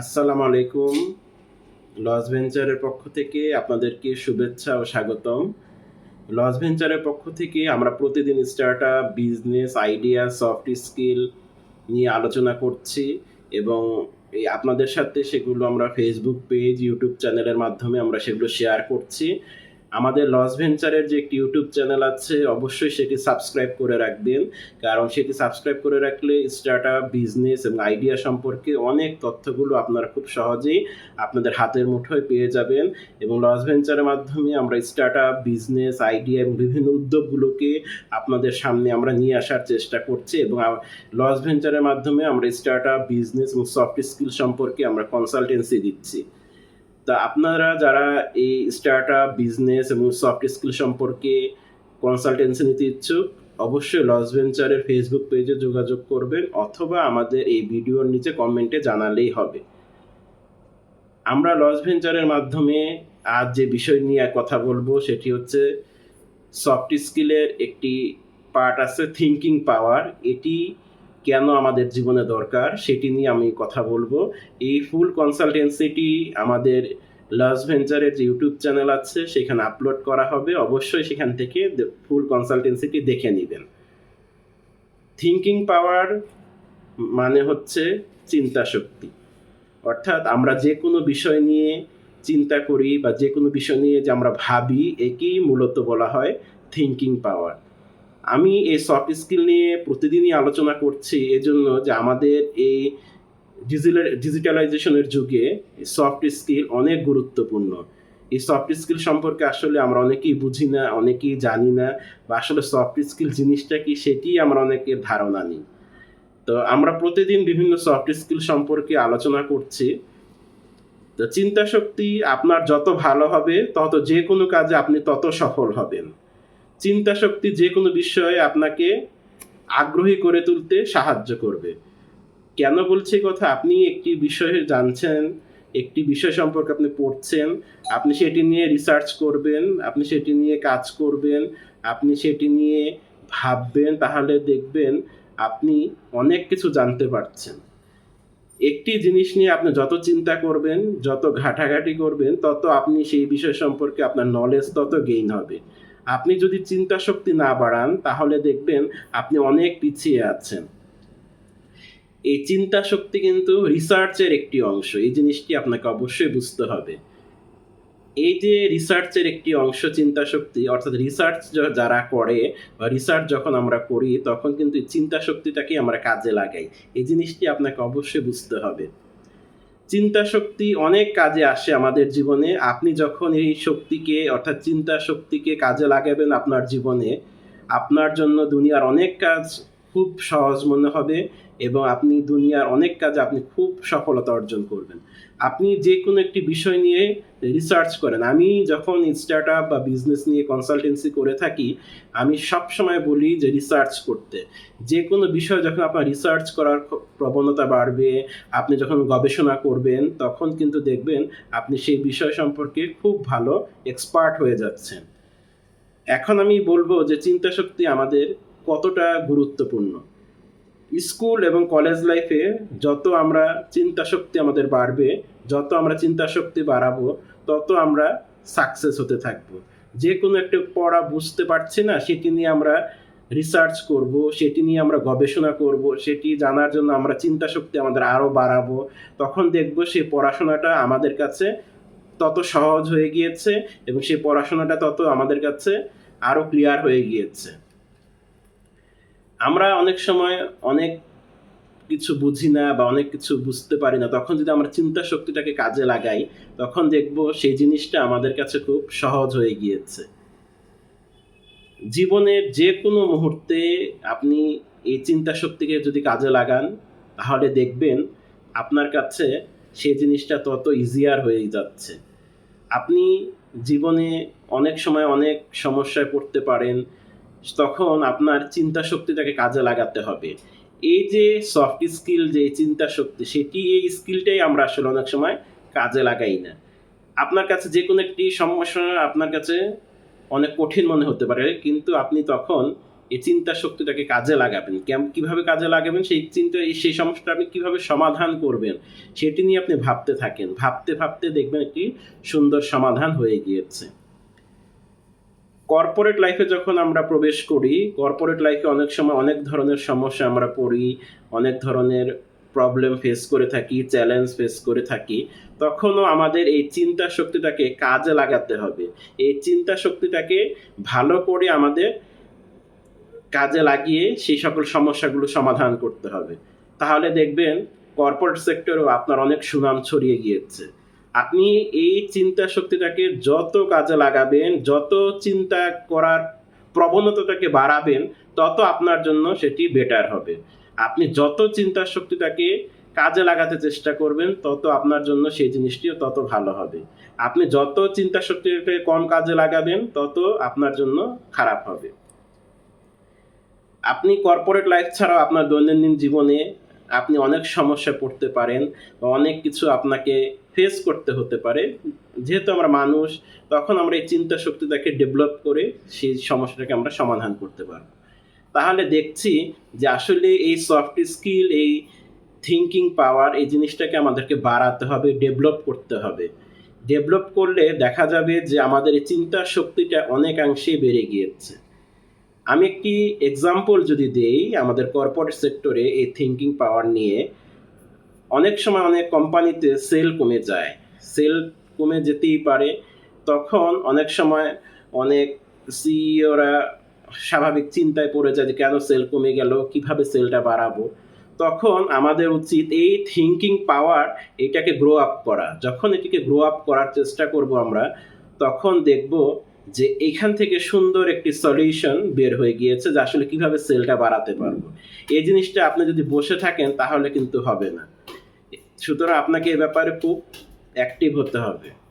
আসসালামু আলাইকুম। লস ভেঞ্চারের পক্ষ থেকে আপনাদেরকে শুভেচ্ছা ও স্বাগতম। লস ভেঞ্চারের পক্ষ থেকে আমরা প্রতিদিন start business, idea, soft skill নিয়ে আলোচনা করছি এবং এই আপনাদের সাথে সেগুলো আমরা ফেসবুক পেজ ইউটিউব চ্যানেলের মাধ্যমে আমরা সেগুলো শেয়ার করছি। আমাদের লস ভেঞ্চারের যে একটি ইউটিউব চ্যানেল আছে, অবশ্যই সেটি সাবস্ক্রাইব করে রাখবেন। কারণ সেটি সাবস্ক্রাইব করে রাখলে স্টার্ট আপ বিজনেস এবং আইডিয়া সম্পর্কে অনেক তথ্যগুলো আপনারা খুব সহজেই আপনাদের হাতের মুঠোয় পেয়ে যাবেন এবং লস ভেঞ্চারের মাধ্যমে আমরা স্টার্ট আপ বিজনেস আইডিয়া এবং বিভিন্ন উদ্যোগগুলোকে আপনাদের সামনে আমরা নিয়ে আসার চেষ্টা করছি এবং লস ভেঞ্চারের মাধ্যমে আমরা স্টার্ট আপ বিজনেস এবং সফট স্কিল সম্পর্কে আমরা কনসালটেন্সি দিচ্ছি। তা আপনারা যারা এই স্টার্ট আপ বিজনেস এবং সফট স্কিল সম্পর্কে কনসালটেন্সি নিতে ইচ্ছুক, অবশ্যই লস ভেঞ্চারের ফেসবুক পেজে যোগাযোগ করবেন অথবা আমাদের এই ভিডিওর নিচে কমেন্টে জানালেই হবে। আমরা লস ভেঞ্চারের মাধ্যমে আজ যে বিষয় নিয়ে কথা বলব সেটি হচ্ছে সফট স্কিলের একটি পার্ট আছে থিঙ্কিং পাওয়ার এটি কেন আমাদের জীবনে দরকার সেটি নিয়ে আমি কথা বলব। এই ফুল কনসালটেন্সিটি আমাদের লস ভেঞ্চারের যে ইউটিউব চ্যানেল আছে, সেখানে আপলোড করা হবে। অবশ্যই সেখান থেকে ফুল কনসালটেন্সিটি দেখে নেবেন। থিঙ্কিং পাওয়ার মানে হচ্ছে চিন্তা শক্তি। অর্থাৎ আমরা যে কোনো বিষয় নিয়ে চিন্তা করি বা যে কোনো বিষয় নিয়ে যে আমরা ভাবি, একেই মূলত বলা হয় থিঙ্কিং পাওয়ার। আমি এই সফট স্কিল নিয়ে প্রতিদিনই আলোচনা করছি এজন্য যে আমাদের এই ডিজিটালাইজেশনের যুগে সফট স্কিল অনেক গুরুত্বপূর্ণ। এই সফট স্কিল সম্পর্কে আসলে আমরা অনেকেই বুঝি না, অনেকেই জানি না বা আসলে সফট স্কিল জিনিসটা কি সেটি আমরা অনেকের ধারণা নেই। তো আমরা প্রতিদিন বিভিন্ন সফট স্কিল সম্পর্কে আলোচনা করছি। তো চিন্তা শক্তি আপনার যত ভালো হবে, তত যে কোনো কাজে আপনি তত সফল হবেন। চিন্তা শক্তি যে কোনো বিষয়ে আপনাকে আগ্রহী করে তুলতে সাহায্য করবে। কেন বলছি কথা? আপনি একটি বিষয়ে জানছেন, একটি বিষয় সম্পর্কে আপনি পড়ছেন, আপনি সেটি নিয়ে রিসার্চ করবেন, আপনি সেটি নিয়ে কাজ করবেন, আপনি সেটি নিয়ে ভাববেন, তাহলে দেখবেন আপনি অনেক কিছু জানতে পারছেন। একটি জিনিস নিয়ে আপনি যত চিন্তা করবেন, যত ঘাটাঘাটি করবেন, তত আপনি সেই বিষয় সম্পর্কে আপনার নলেজ তত গেইন হবে। আপনি যদি চিন্তা শক্তি না বাড়ান, তাহলে দেখবেন আপনি অনেক পিছিয়ে আছেন। এই চিন্তা শক্তি কিন্তু রিসার্চের একটি অংশ। এই জিনিসটি আপনাকে অবশ্যই বুঝতে হবে। এই যে রিসার্চের একটি অংশ চিন্তা শক্তি, অর্থাৎ রিসার্চ যারা করে, বা রিসার্চ যখন আমরা করি, তখন কিন্তু চিন্তা শক্তিটাকে আমরা কাজে লাগাই। এই জিনিসটি আপনাকে অবশ্যই বুঝতে হবে। চিন্তা শক্তি অনেক কাজে আসে আমাদের জীবনে। আপনি যখন এই শক্তিকে, অর্থাৎ চিন্তা শক্তিকে কাজে লাগাবেন আপনার জীবনে, আপনার জন্য দুনিয়ার অনেক কাজ খুব সহজ মনে হবে এবং আপনি দুনিয়ার অনেক কাজে আপনি খুব সফলতা অর্জন করবেন। আপনি যে কোনো একটি বিষয় নিয়ে রিসার্চ করেন। আমি যখন স্টার্ট আপ বা বিজনেস নিয়ে কনসালটেন্সি করে থাকি, আমি সব সময় বলি যে রিসার্চ করতে। যে কোনো বিষয় যখন আপনার রিসার্চ করার প্রবণতা বাড়বে, আপনি যখন গবেষণা করবেন, তখন কিন্তু দেখবেন আপনি সেই বিষয় সম্পর্কে খুব ভালো এক্সপার্ট হয়ে যাচ্ছেন। এখন আমি বলব যে চিন্তা শক্তি আমাদের কতটা গুরুত্বপূর্ণ? স্কুল এবং কলেজ লাইফে যত আমরা চিন্তা শক্তি আমাদের বাড়বে, যত আমরা চিন্তা শক্তি বাড়াবো, তত আমরা সাকসেস হতে থাকব। যে কোনো একটা পড়া বুঝতে পারছি না, সেটি নিয়ে আমরা রিসার্চ করব, সেটি নিয়ে আমরা গবেষণা করব, সেটি জানার জন্য আমরা চিন্তা শক্তি আমাদের আরও বাড়াবো, তখন দেখব সেই পড়াশোনাটা আমাদের কাছে তত সহজ হয়ে গিয়েছে এবং সেই পড়াশোনাটা তত আমাদের কাছে আরও ক্লিয়ার হয়ে গিয়েছে। আমরা অনেক সময় অনেক কিছু বুঝি না বা অনেক কিছু বুঝতে পারি না, তখন যদি আমরা চিন্তা শক্তিটাকে কাজে লাগাই, তখন দেখব সেই জিনিসটা আমাদের কাছে খুব সহজ হয়ে গিয়েছে। জীবনের যে কোনো মুহূর্তে আপনি এই চিন্তা শক্তিকে যদি কাজে লাগান, তাহলে দেখবেন আপনার কাছে সেই জিনিসটা তত ইজিয়ার হয়ে যাচ্ছে। আপনি জীবনে অনেক সময় অনেক সমস্যায় পড়তে পারেন তখন আপনার চিন্তা শক্তিটাকে কাজে লাগাতে হবে। এই যে সফট স্কিল যে চিন্তা শক্তি সেটি এই স্কিলটাই আমরা আসলে অনেক সময় কাজে লাগাই না। আপনার কাছে যে কোনো একটি সমস্যা আপনার কাছে অনেক কঠিন মনে হতে পারে, কিন্তু আপনি তখন এই চিন্তা শক্তিটাকে কাজে লাগাবেন। কীভাবে কাজে লাগাবেন সেই চিন্তা, সেই সমস্যাটা আপনি কীভাবে সমাধান করবেন, সেটি নিয়ে আপনি ভাবতে থাকেন। ভাবতে ভাবতে দেখবেন একটি সুন্দর সমাধান হয়ে গিয়েছে। কর্পোরেট লাইফে যখন আমরা প্রবেশ করি কর্পোরেট লাইফে অনেক সময় অনেক ধরনের সমস্যা আমরা পড়ি, অনেক ধরনের প্রবলেম ফেস করে থাকি চ্যালেঞ্জ ফেস করে থাকি, তখনও আমাদের এই চিন্তা শক্তিটাকে কাজে লাগাতে হবে। এই চিন্তা শক্তিটাকে ভালো করে আমাদের কাজে লাগিয়ে সেই সকল সমস্যাগুলো সমাধান করতে হবে। তাহলে দেখবেন কর্পোরেট সেক্টরেও আপনার অনেক সুনাম ছড়িয়ে গিয়েছে। আপনি এই চিন্তা শক্তিটাকে যত কাজে লাগাবেন, যত চিন্তা করার প্রবণতাটাকে বাড়াবেন, তত আপনার জন্য সেটি বেটার হবে। আপনি যত চিন্তা শক্তিটাকে কাজে লাগাতে চেষ্টা করবেন, তত আপনার জন্য সেই জিনিসটিও তত ভালো হবে। আপনি যত চিন্তা শক্তিটাকে কম কাজে লাগাবেন, তত আপনার জন্য খারাপ হবে। আপনি কর্পোরেট লাইফ ছাড়াও আপনার দৈনন্দিন জীবনে আপনি অনেক সমস্যা পড়তে পারেন বা অনেক কিছু আপনাকে ফেস করতে হতে পারে। যেহেতু আমরা মানুষ, তখন আমরা এই চিন্তা শক্তিটাকে ডেভেলপ করে সেই সমস্যাটাকে আমরা সমাধান করতে পারব। তাহলে দেখছি যে আসলে এই সফট স্কিল এই থিঙ্কিং পাওয়ার এই জিনিসটাকে আমাদেরকে বাড়াতে হবে ডেভেলপ করতে হবে। ডেভেলপ করলে দেখা যাবে যে আমাদের এই চিন্তা শক্তিটা অনেকাংশেই বেড়ে গিয়েছে। আমি একটি এক্সাম্পল যদি দেই আমাদের কর্পোরেট সেক্টরে এই থিঙ্কিং পাওয়ার নিয়ে, অনেক সময় অনেক কোম্পানিতে সেল কমে যায়। সেল কমে যেতেই পারে। তখন অনেক সময় অনেক সিইওরা স্বাভাবিক চিন্তায় পড়ে যায় যে কেন সেল কমে গেল, কীভাবে সেলটা বাড়াবো? তখন আমাদের উচিত এই থিঙ্কিং পাওয়ার এটাকে গ্রো আপ করা। যখন এটিকে গ্রো আপ করার চেষ্টা করব আমরা, তখন দেখব যে এখান থেকে সুন্দর একটি সলিউশন বের হয়ে গিয়েছে যে আসলে কীভাবে সেলটা বাড়াতে পারব। এই জিনিসটা আপনি যদি বসে থাকেন, তাহলে কিন্তু হবে না। সুতরাং আপনাকে এ ব্যাপারে খুব অ্যাক্টিভ হতে হবে।